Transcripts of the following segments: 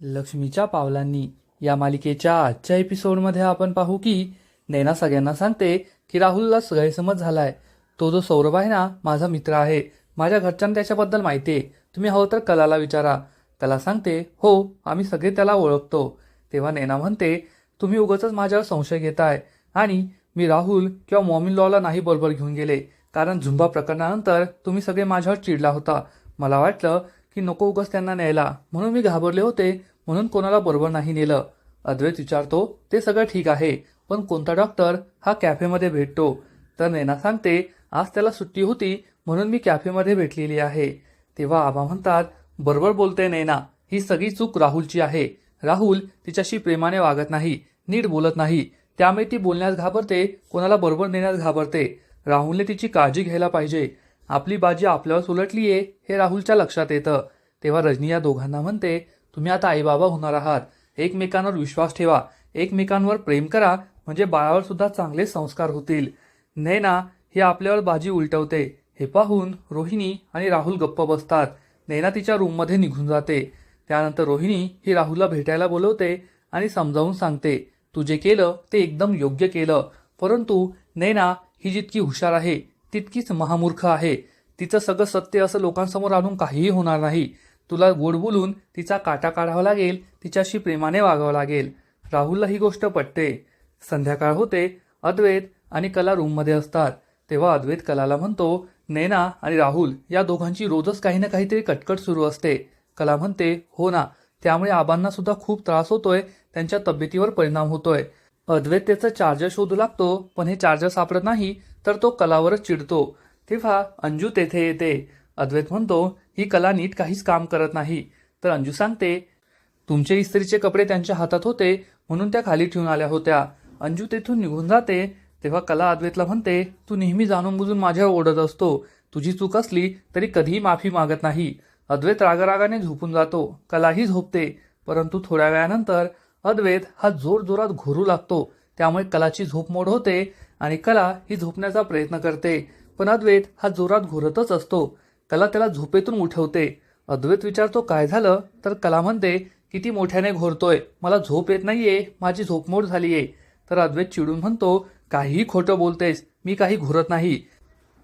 लक्ष्मीच्या पावलांनी. या मालिकेच्या आजच्या एपिसोडमध्ये आपण पाहू की नैना सगळ्यांना सांगते की राहुलला गैरसमज झालाय. तो जो सौरभ आहे ना माझा मित्र आहे. माझ्या घरच्यांना त्याच्याबद्दल माहिती आहे. तुम्ही हवं तर कलाला विचारा. त्याला सांगते हो आम्ही सगळे त्याला ओळखतो. तेव्हा नैना म्हणते तुम्ही उगाच माझ्यावर संशय घेताय. आणि मी राहुल किंवा मॉमिन लॉला नाही बरोबर घेऊन गेले. कारण झुंबा प्रकरणानंतर तुम्ही सगळे माझ्यावर चिडला होता. मला वाटलं की नको उगाच त्यांना न्यायला. म्हणून मी घाबरले होते म्हणून कोणाला बरोबर नाही नेलं. अद्वैत विचारतो ते सगळं ठीक आहे पण कोणता डॉक्टर हा कॅफेमध्ये भेटतो? तर नैना सांगते आज त्याला सुट्टी होती म्हणून मी कॅफेमध्ये भेटलेली आहे. तेव्हा आबा म्हणतात बरोबर बोलते नैना ही सगळी चूक राहुलची आहे. राहुल तिच्याशी प्रेमाने वागत नाही नीट बोलत नाही. त्यामुळे ती बोलण्यास घाबरते कोणाला बरोबर नेण्यास घाबरते. राहुलने तिची काळजी घ्यायला पाहिजे. आपली बाजी आपल्यावर आहे हे राहुलच्या लक्षात येतं. तेव्हा रजनी या दोघांना म्हणते तुम्ही आता आईबाबा होणार आहात. एकमेकांवर विश्वास ठेवा. एकमेकांवर प्रेम करा. म्हणजे बाळावर सुद्धा चांगले संस्कार होतील. नैना हे आपल्यावर बाजी उलटवते. हे पाहून रोहिणी आणि राहुल गप्प बसतात. नैना तिच्या रूममध्ये निघून जाते. त्यानंतर रोहिणी ही राहुलला भेटायला बोलवते आणि समजावून सांगते तू जे केलं ते एकदम योग्य केलं. परंतु नैना ही जितकी हुशार आहे तितकीच महामूर्ख आहे. तिचं सगळं सत्य असं लोकांसमोर आणून काहीही होणार नाही. तुला गोड बोलून तिचा काटा काढावा लागेल तिच्याशी प्रेमाने वागावं लागेल. राहुलला ही गोष्ट पटते. संध्याकाळ होते अद्वैत आणि कला रूममध्ये असतात. तेव्हा अद्वैत कलाला म्हणतो नैना आणि राहुल या दोघांची रोजच काही ना काहीतरी कटकट सुरू असते. कला म्हणते हो ना त्यामुळे आबांना सुद्धा खूप त्रास होतोय त्यांच्या तब्येतीवर परिणाम होतोय. अद्वैत त्याचं चार्जर शोधू लागतो पण हे चार्जर सापडत नाही तर तो कलावरच चिडतो. तेव्हा अंजू तेथे येते. अद्वैत म्हणतो ही कला नीट काहीच काम करत नाही. तर अंजू सांगते तुमचे इस्त्रीचे कपडे त्यांच्या हातात होते म्हणून त्या खाली ठेवून आल्या होत्या. अंजू तेथून निघून जाते. तेव्हा कला अद्वैतला म्हणते तू नेहमी जाणून बुजून माझ्यावर ओढत असतो. तुझी चूक असली तरी कधीही माफी मागत नाही. अद्वैत रागारागाने झोपून जातो. कलाही झोपते. परंतु थोड्या वेळानंतर अद्वैत हा जोर जोरात घोरू लागतो. त्यामुळे कलाची झोप मोड होते. आणि कला ही झोपण्याचा प्रयत्न करते. पण अद्वैत हा जोरात घोरतच असतो. कला त्याला झोपेतून उठवते. अद्वैत विचारतो काय झालं? तर कला म्हणते किती मोठ्याने घोरतोय. मला झोप येत नाहीये. माझी झोपमोड झालीये. तर अद्वैत चिडून म्हणतो काहीही खोटं बोलतेस. मी काही घोरत नाही.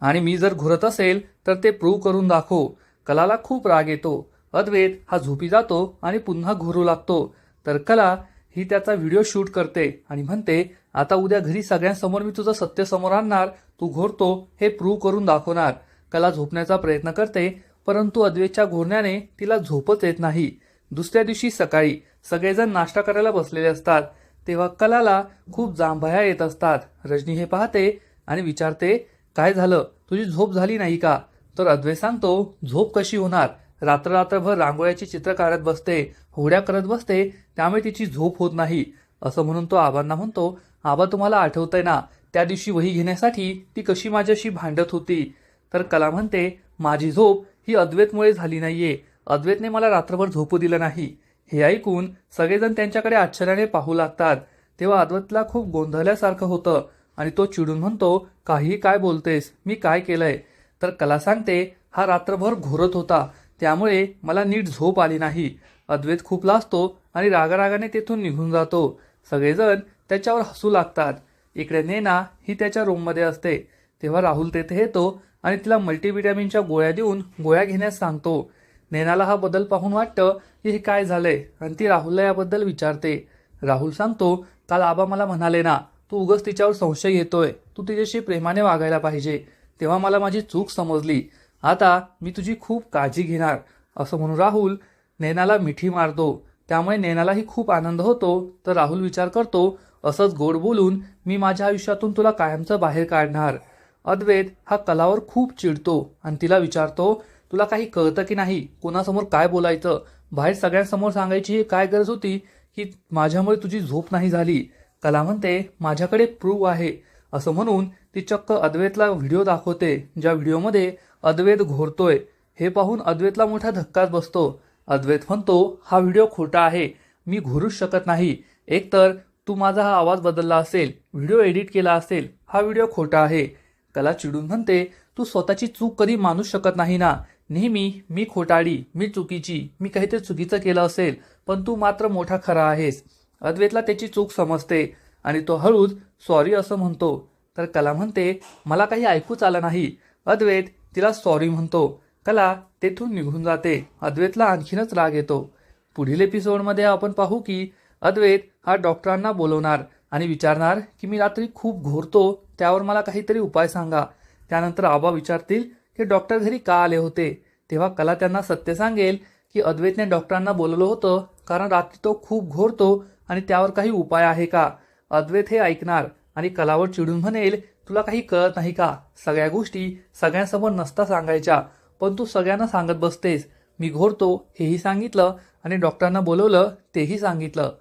आणि मी जर घोरत असेल तर ते प्रूव्ह करून दाखव. कलाला खूप राग येतो. अद्वैत हा झोपी जातो आणि पुन्हा घोरू लागतो. तर कला ही त्याचा व्हिडिओ शूट करते आणि म्हणते आता उद्या घरी सगळ्यांसमोर मी तुझं सत्य समोर आणणार तू घोरतो हे प्रूव्ह करून दाखवणार. कला झोपण्याचा प्रयत्न करते परंतु अद्वेच्या घोरण्याने तिला झोपच येत नाही. दुसऱ्या दिवशी सकाळी सगळेजण नाश्ता करायला बसलेले असतात. तेव्हा कलाला खूप जांभया येत असतात. रजनी हे पाहते आणि विचारते काय झालं? तुझी झोप झाली नाही का? तर अद्वे सांगतो झोप कशी होणार? रात्र रात्रभर रांगोळ्याची चित्र काढत बसते होड्या करत बसते त्यामुळे तिची झोप होत नाही. असं म्हणून तो आबांना म्हणतो आबा तुम्हाला आठवतंय ना त्या दिवशी वही घेण्यासाठी ती कशी माझ्याशी भांडत होती? तर कला म्हणते माझी झोप ही अद्वैतमुळे झाली नाहीये. अद्वैतने मला रात्रभर झोपू दिलं नाही. हे ऐकून सगळेजण त्यांच्याकडे आश्चर्याने पाहू लागतात. तेव्हा अद्वैतला खूप गोंधळल्यासारखं होतं आणि तो चिडून म्हणतो काही काय बोलतेस? मी काय केलंय? तर कला सांगते हा रात्रभर घोरत होता. त्यामुळे मला नीट झोप आली नाही. अद्वैत खूप लाजतो आणि रागारागाने तेथून निघून जातो. सगळेजण त्याच्यावर हसू लागतात. इकडे नेना ही त्याच्या रूममध्ये असते. तेव्हा राहुल तेथे येतो आणि तिला मल्टीव्हिटॅमिनच्या गोळ्या देऊन गोळ्या घेण्यास सांगतो. नेनाला हा बदल पाहून वाटतं की हे काय झालंय आणि ती राहुलला याबद्दल विचारते. राहुल सांगतो काल आबा मला म्हणाले ना तू उगस तिच्यावर संशय घेतोय. तू तिच्याशी प्रेमाने वागायला पाहिजे. तेव्हा मला माझी चूक समजली. आता मी तुझी खूप काळजी घेणार. असं म्हणून राहुल नैनाला मिठी मारतो. त्यामुळे नैनालाही खूप आनंद होतो. तर राहुल विचार करतो असंच गोड बोलून मी माझ्या आयुष्यातून तुला कायमचं बाहेर काढणार. अद्वैत हा कलावर खूप चिडतो आणि तिला विचारतो तुला काही कळतं की नाही? कोणासमोर काय बोलायचं? बाहेर सगळ्यांसमोर सांगायची काय गरज होती? की माझ्यामुळे तुझी झोप नाही झाली. कला म्हणते माझ्याकडे प्रूव्ह आहे. असं म्हणून ती चक्क अद्वैतला व्हिडिओ दाखवते ज्या व्हिडिओमध्ये अद्वैत घोरतोय. हे पाहून अद्वैतला मोठा धक्काच बसतो. अद्वैत म्हणतो हा व्हिडिओ खोटा आहे. मी घोरूच शकत नाही. एकतर तू माझा हा आवाज बदलला असेल व्हिडिओ एडिट केला असेल हा व्हिडिओ खोटा आहे. कला चिडून म्हणते तू स्वतःची चूक कधी मानूच शकत नाही ना. नेहमी मी खोटाडी मी चुकीची मी काहीतरी चुकीचं केलं असेल पण तू मात्र मोठा खरा आहेस. अद्वैतला त्याची चूक समजते आणि तो हळूच सॉरी असं म्हणतो. तर कला म्हणते मला काही ऐकूच आलं नाही. अद्वैत तिला सॉरी म्हणतो. कला तेथून निघून जाते. अद्वैतला आणखीनच राग येतो. पुढील एपिसोडमध्ये आपण पाहू की अद्वैत हा डॉक्टरांना बोलवणार आणि विचारणार की मी रात्री खूप घोरतो त्यावर मला काहीतरी उपाय सांगा. त्यानंतर आबा विचारतील की डॉक्टर घरी का आले होते? तेव्हा कला त्यांना सत्य सांगेल की अद्वैतने डॉक्टरांना बोलवलं होतं कारण रात्री तो खूप घोरतो आणि त्यावर काही उपाय आहे का? अद्वैत हे ऐकणार आणि कलावर चिडून म्हणेल तुला काही कळत नाही का? सगळ्या गोष्टी सगळ्यांसमोर नसता सांगायच्या. पण तू सगळ्यांना सांगत बसतेस. मी घोरतो हेही सांगितलं आणि डॉक्टरांना बोलवलं तेही सांगितलं.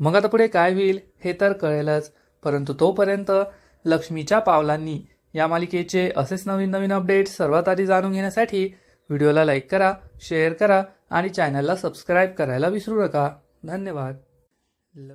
मग आता पुढे काय होईल हे तर कळेलच. परंतु तोपर्यंत लक्ष्मीच्या पावलांनी या मालिकेचे असेच नवीन नवीन अपडेट्स सर्वात आधी जाणून घेण्यासाठी व्हिडिओला लाईक करा शेअर करा आणि चॅनलला सबस्क्राईब करायला विसरू नका. धन्यवाद.